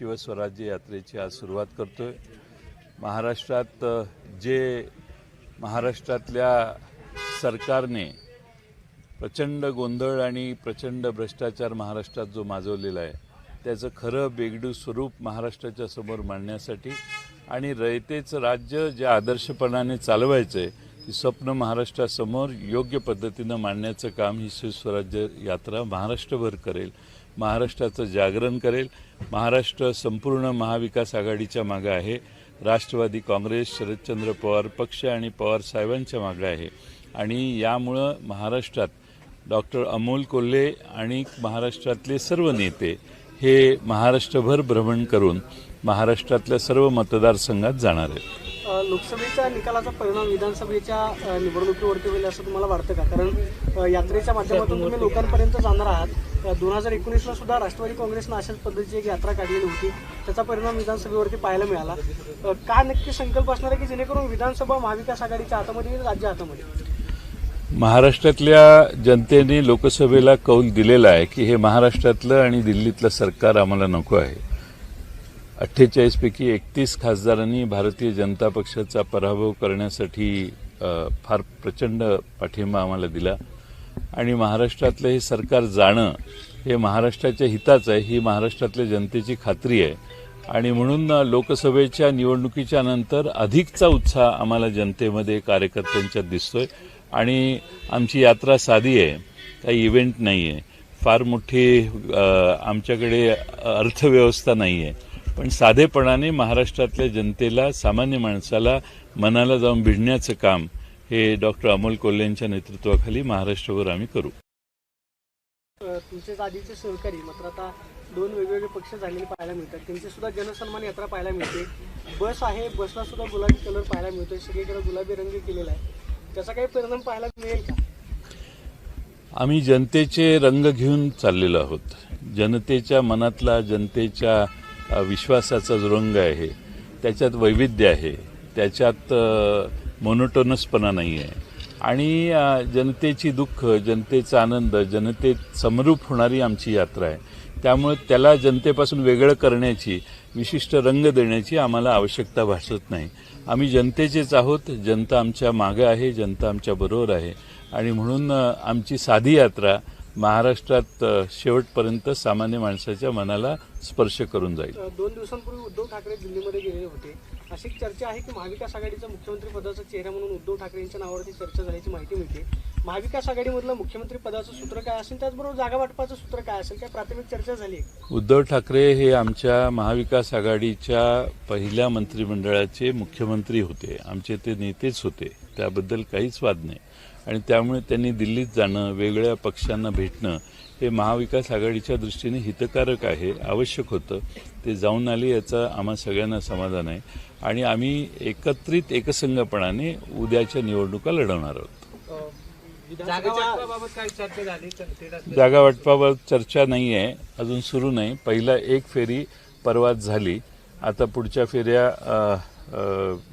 शिवस्वराज्य यात्रेची आज सुरुवात करतो आहे महाराष्ट्रात जे महाराष्ट्रातल्या सरकारने प्रचंड गोंधळ आणि प्रचंड भ्रष्टाचार महाराष्ट्रात जो माजवलेला आहे त्याचं खरं बेगडू स्वरूप महाराष्ट्राच्या समोर मांडण्यासाठी आणि रयतेचं राज्य जे आदर्शपणाने चालवायचं आहे ती स्वप्न महाराष्ट्रासमोर योग्य पद्धतीनं मांडण्याचं काम ही शिवस्वराज्य यात्रा महाराष्ट्रभर करेल. महाराष्ट्राचं जागरण करेल. महाराष्ट्र संपूर्ण महाविकास आघाडीच्या मागं आहे. राष्ट्रवादी काँग्रेस शरदचंद्र पवार पक्ष आणि पवार साहेबांच्या मागं आहे. आणि यामुळं महाराष्ट्रात डॉक्टर अमोल कोल्हे आणि महाराष्ट्रातले सर्व नेते हे महाराष्ट्रभर भ्रमण करून महाराष्ट्रातल्या सर्व मतदारसंघात जाणार आहेत. लोकसभेच्या निकालाचा परिणाम विधानसभेच्या निवडणुकीवरती होईल असं तुम्हाला वाटतं का? कारण यात्रेच्या माध्यमातून तुम्ही लोकांपर्यंत जाणार आहात. दोन हजार एकोणीसला सुद्धा राष्ट्रवादी काँग्रेसनं अशाच पद्धतीची एक यात्रा काढलेली होती. त्याचा परिणाम विधानसभेवरती पाहायला मिळाला. का नक्की संकल्प असणार आहे की जेणेकरून विधानसभा महाविकास आघाडीच्या हातामध्ये येईल राज्य हातामध्ये महाराष्ट्रातल्या जनतेने लोकसभेला कौल दिलेला आहे की हे महाराष्ट्रातलं आणि दिल्लीतलं सरकार आम्हाला नको आहे. अठ्ठेचाळीसपैकी एकतीस खासदारांनी भारतीय जनता पक्षाचा पराभव करण्यासाठी फार प्रचंड पाठिंबा आम्हाला दिला. आणि महाराष्ट्रातलं हे सरकार जाणं हे महाराष्ट्राच्या हिताचं आहे ही महाराष्ट्रातल्या जनतेची खात्री आहे. आणि म्हणून लोकसभेच्या निवडणुकीच्या नंतर अधिकचा उत्साह आम्हाला जनतेमध्ये कार्यकर्त्यांच्यात दिसतोय. आणि आमची यात्रा साधी आहे काही इव्हेंट नाही आहे फार मोठी आमच्याकडे अर्थव्यवस्था नाही आहे पण साधेपणाने महाराष्ट्रातल्या जनतेला सामान्य माणसाला मनाला जाऊन भिडण्याचं काम हे डॉक्टर अमोल कोल्हेंच्या नेतृत्वाखाली महाराष्ट्रभर आम्ही करू. अ, तुमचे आधीचे सहकारी मात्र आता दोन वेगवेगळे पक्ष झालेले पाहायला मिळतात. त्यांची सुद्धा जनसन्मान यात्रा पाहायला मिळते. बस आहे बसला सुद्धा गुलाबी कलर पाहायला मिळतोय. सगळीकडे गुलाबी रंग केलेला आहे. त्याचा काही परिणाम पाहायला मिळेल का? आम्ही जनतेचे रंग घेऊन चाललेलो आहोत. जनतेच्या मनातला जनतेच्या विश्वासाचा जो रंग आहे. त्याच्यात वैविध्य आहे. त्याच्यात मोनोटोनसपणा नाही आहे आणि जनतेची दुःख जनतेचा आनंद जनतेत समरूप होणारी आमची यात्रा आहे. त्यामुळे त्याला जनतेपासून वेगळं करण्याची विशिष्ट रंग देण्याची आम्हाला आवश्यकता भासत नाही. आम्ही जनतेचेच आहोत. जनता आमच्या मागं आहे. जनता आमच्या बरोबर आहे. आणि म्हणून आमची साधी यात्रा महाराष्ट्रात शेवटपर्यंत सामान्य माणसाच्या मनाला स्पर्श करून जाईल. दोन दिवसांपूर्वी उद्धव ठाकरे दिल्लीमध्ये गेलेले होते. अशी चर्चा आहे की महाविकास आघाडीचा मुख्यमंत्री पदाचा चेहरा म्हणून उद्धव ठाकरे यांच्या नावावरती चर्चा झाल्याची माहिती मिळते. महाविकास आघाडीमधलं मुख्यमंत्री पदाचं सूत्र काय असेल? त्याचबरोबर जागा वाटपाचं सूत्र काय असेल? काय प्राथमिक चर्चा झाली उद्धव ठाकरे हे आमच्या महाविकास आघाडीच्या पहिल्या मंत्रिमंडळाचे मुख्यमंत्री होते. आमचे ते नेतेच होते. त्याबद्दल काहीच वाद नाही. आणि त्यामुळे त्यांनी दिल्लीत जाणं वेगळ्या पक्षांना भेटणं हे महाविकास आघाडीच्या दृष्टीने हितकारक आहे आवश्यक होतं. ते जाऊन आले याचा आम्हा सगळ्यांना समाधान आहे. आणि आम्ही एकत्रित एकसंघपणाने उद्याच्या निवडणुका लढवणार आहोत. जागा वाटपाबाबत चर्चा नाही आहे अजून सुरू नाही. पहिला एक फेरी परवाच झाली. आता पुढच्या फेऱ्या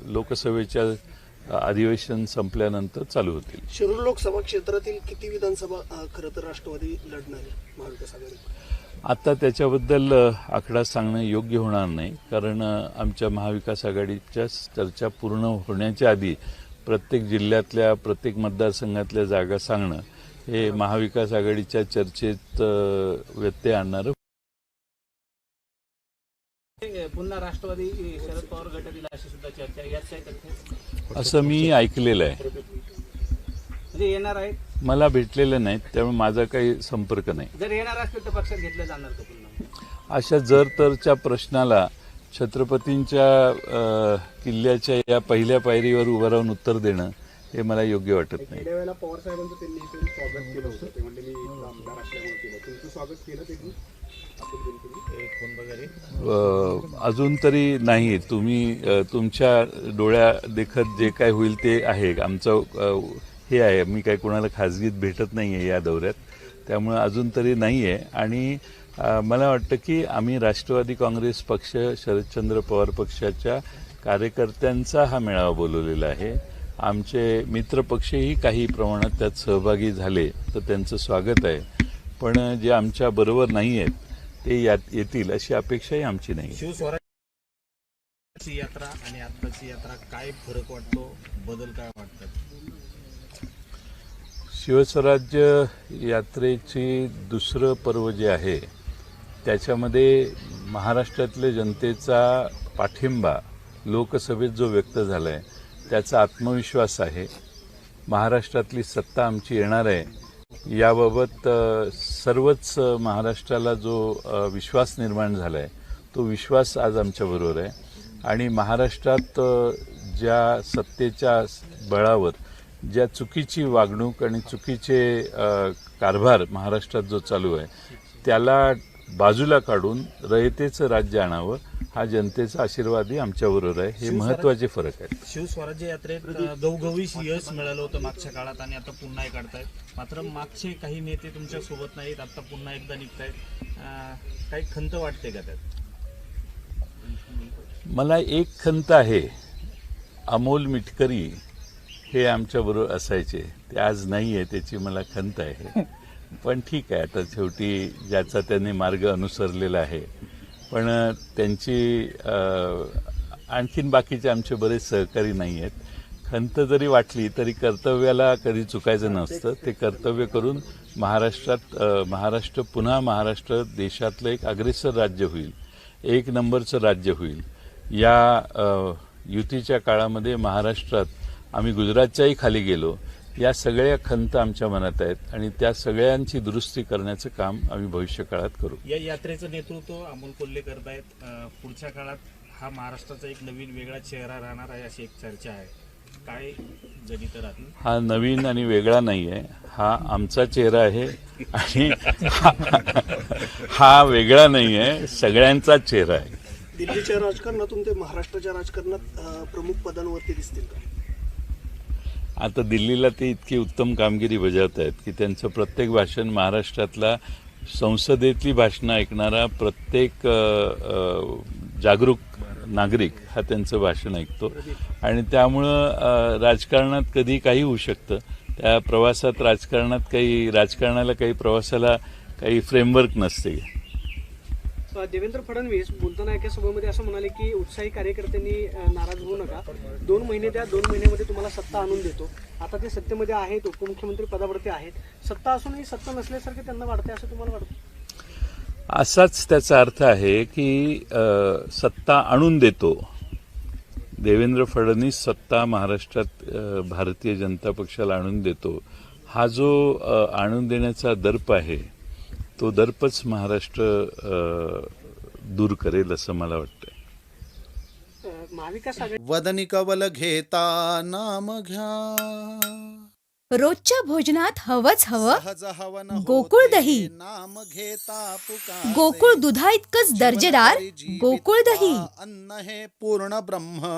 लोकसभेच्या अधिवेशन संपल्यानंतर चालू होतील. शिरूर लोकसभा क्षेत्रातील किती विधानसभा खरं तर राष्ट्रवादी लढणार आहे महाविकास आघाडी आता त्याच्याबद्दल आकडा सांगणं योग्य होणार नाही. कारण आमच्या महाविकास आघाडीच्या चर्चा पूर्ण होण्याच्या आधी प्रत्येक जिल्ह्यातल्या प्रत्येक मतदारसंघातल्या जागा सांगणं हे महाविकास आघाडीच्या चर्चेत व्यत्यय आणणारं. पुन्हा राष्ट्रवादी शरद पवार गट असं मी ऐकलेलं आहे. म्हणजे येणार आहेत? मला भेटलेलं नाहीत त्यामुळे माझा काही संपर्क नाही. जर येणार असतील तर पक्षात घेतलं जाणार का पुन्हा? अशा जर तरच्या प्रश्नाला छत्रपतींच्या अ, किल्ल्याच्या या पहिल्या पायरीवर उभं राहून उत्तर देणं हे मला योग्य वाटत नाही. गेल्या वेळेला पवार साहेबांचं त्यांनी इथे स्वागत केलं होतं. ते मी इथला आमदार असल्यामुळे केलं. तुमचं स्वागत केलं त्यांनी? आपण कोणतरी अ, अजून तरी नाही. तुम्ही अ, तुमच्या डोळ्या देखत जे काय होईल ते आहे. आमचं अ, हे आहे. मी काही कोणाला खाजगीत भेटत नाही आहे या दौऱ्यात. त्यामुळे अजून तरी नाही आहे आणि अ, मला वाटतं की आम्ही राष्ट्रवादी काँग्रेस पक्ष शरदचंद्र पवार पक्षाच्या कार्यकर्त्यांचा हा मेळावा बोलवलेला आहे. आमचे मित्रपक्षही काही प्रमाणात त्यात सहभागी झाले तर त्यांचं स्वागत आहे. पण जे आमच्या बरोबर नाही आहेत ते यात येतील अशी अपेक्षाही आमची नाही शिवस्वराज्याची यात्रा आणि आत्ताची यात्रा काय फरक वाटतो? बदल काय वाटतात? शिवस्वराज्य यात्रेची दुसरं पर्व जे आहे त्याच्यामध्ये महाराष्ट्रातल्या जनतेचा पाठिंबा लोकसभेत जो व्यक्त झाला आहे त्याचा आत्मविश्वास आहे. महाराष्ट्रातली सत्ता आमची येणार आहे. याबाबत सर्वच महाराष्ट्राला जो विश्वास निर्माण झाला आहे तो विश्वास आज आमच्याबरोबर आहे. आणि महाराष्ट्रात ज्या सत्तेच्या बळावर ज्या चुकीची वागणूक आणि चुकीचे कारभार महाराष्ट्रात जो चालू आहे त्याला बाजूला काढून रयतेचं राज्य आणावं हा जनतेचा आशीर्वादही आमच्याबरोबर आहे. हे महत्त्वाचे फरक आहेत. शिवस्वराज्य यात्रेत अ, घवघवीस यश मिळालं होतं मागच्या काळात आणि आता पुन्हा एक काढतायत मात्र मागचे काही नेते तुमच्यासोबत नाहीत आता पुन्हा एकदा निघतायत. काही खंत वाटते का त्यात? मला एक खंत आहे. अमोल मिटकरी हे आमच्याबरोबर असायचे. ते आज नाही आहे त्याची मला खंत आहे. पण ठीक आहे आता शेवटी ज्याचा त्यांनी मार्ग अनुसरलेला आहे. पण त्यांची आणखीन बाकीचे आमचे बरेच सहकारी नाही आहेत. खंत जरी वाटली तरी कर्तव्याला कधी चुकायचं नसतं. ते कर्तव्य करून महाराष्ट्रात महाराष्ट्र पुन्हा महाराष्ट्र देशातलं एक अग्रेसर राज्य होईल. एक नंबरचं राज्य होईल. या युतीच्या काळामध्ये महाराष्ट्रात आम्ही गुजरातच्याही खाली गेलो. या सगळ्या खंत आमच्या मनात आहेत आणि त्या सगळ्यांची दुरुस्ती करण्याचं काम आम्ही भविष्य काळात करू. या यात्रेचं नेतृत्व अमोल कोल्हे करतायत अ, पुढच्या काळात हा महाराष्ट्राचा एक नवीन वेगळा चेहरा राहणार आहे अशी एक चर्चा आहे. काय हा नवीन आणि वेगळा नाही आहे हा आमचा चेहरा आहे आणि हा- हा वेगळा नाही आहे सगळ्यांचाच चेहरा आहे. दिल्लीच्या राजकारणातून ते महाराष्ट्राच्या राजकारणात प्रमुख पदांवरती दिसतील का? आता दिल्लीला ते इतकी उत्तम कामगिरी बजावत आहेत की त्यांचं प्रत्येक भाषण महाराष्ट्रातला संसदेतली भाषणं ऐकणारा प्रत्येक जागरूक नागरिक हा त्यांचं भाषण ऐकतो. आणि त्यामुळं राजकारणात कधी काही होऊ शकतं. त्या प्रवासात राजकारणात काही राजकारणाला काही प्रवासाला काही फ्रेमवर्क नसते. देवेंद्र फडणवीस बोलताना एका सभेमध्ये असं म्हणाले की उत्साही कार्यकर्त्यांनी नाराज होऊ नका. दोन महिने द्या दोन महिन्यामध्ये तुम्हाला सत्ता आणून देतो. आता ते सत्तेमध्ये आहेत उपमुख्यमंत्री पदावरती आहेत. सत्ता असूनही सत्ता नसल्यासारखे त्यांना वाटते असं तुम्हाला वाटतं असाच त्याचा अर्थ आहे की सत्ता आणून देतो. देवेंद्र फडणवीस सत्ता महाराष्ट्रात भारतीय जनता पक्षाला आणून देतो. हा जो आणून देण्याचा दर्प आहे तो दर्पच महाराष्ट्र अ, दूर करेल असं मला वाटतं वदनी कवल घेता नाम घ्या. रोजच्या भोजनात हवंच हवं. गोकुळ दही. नाम घेता पुकारे. गोकुळ दुधा इतकंच दर्जेदार. गोकुळ दही. अन्न हे पूर्ण ब्रह्म.